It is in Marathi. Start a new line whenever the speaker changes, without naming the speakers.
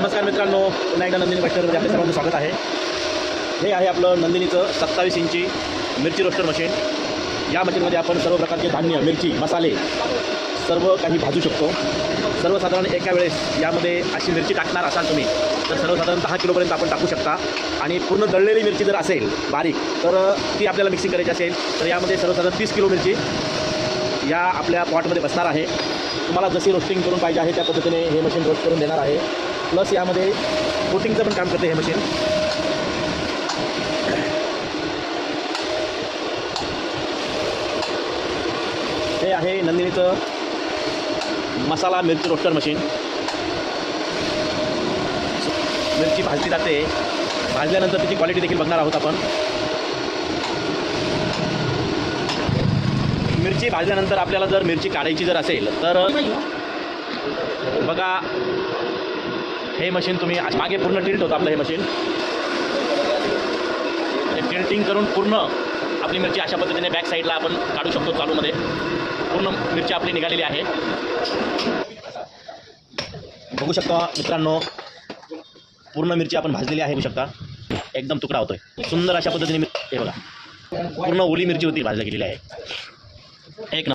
नमस्कार मित्रांनो पुन्हा एकदा नंदिनी कष्टरमध्ये आपल्या सर्वांचं स्वागत आहे. हे आहे आपलं नंदिनीचं सत्तावीस इंची मिरची रोस्टर मशीन या मशीनमध्ये आपण सर्व प्रकारचे धान्य मिरची मसाले सर्व काही भाजू शकतो. सर्वसाधारण एका वेळेस यामध्ये अशी मिरची टाकणार असाल तुम्ही तर सर्वसाधारण दहा किलोपर्यंत आपण टाकू शकता. आणि पूर्ण दळलेली मिरची जर असेल बारीक तर ती आपल्याला मिक्सिंग करायची असेल तर यामध्ये सर्वसाधारण तीस किलो मिरची या आपल्या पॉटमध्ये बसणार आहे. तुम्हाला जशी रोस्टिंग करून पाहिजे आहे त्या पद्धतीने हे मशीन रोस्ट करून देणार आहे. प्लस यामध्ये कोटिंगचं पण काम करते हे मशीन. हे आहे नंदिनीचं मसाला मिरची रोस्टर मशीन. मिरची भाजली जाते. भाजल्यानंतर त्याची क्वालिटी देखील बघणार आहोत आपण. मिरची भाजल्यानंतर आपल्याला जर मिरची काढायची जर असेल तर बघा हे मशीन तुम्ही मागे पूर्ण टिल्ट होतं आपलं हे मशीन. हे टिल्टिंग करून पूर्ण आपली मिरची अशा पद्धतीने बॅक साईडला आपण काढू शकतो चालूमध्ये. पूर्ण मिरची आपली निघालेली आहे. बघू शकता मित्रांनो पूर्ण मिरची आपण भाजलेली आहे बघू शकता. एकदम तुकडा होतोय. सुंदर अशा पद्धतीने हे बघा. पूर्ण ओली मिरची होती भाजल्या गेलेली आहे. एक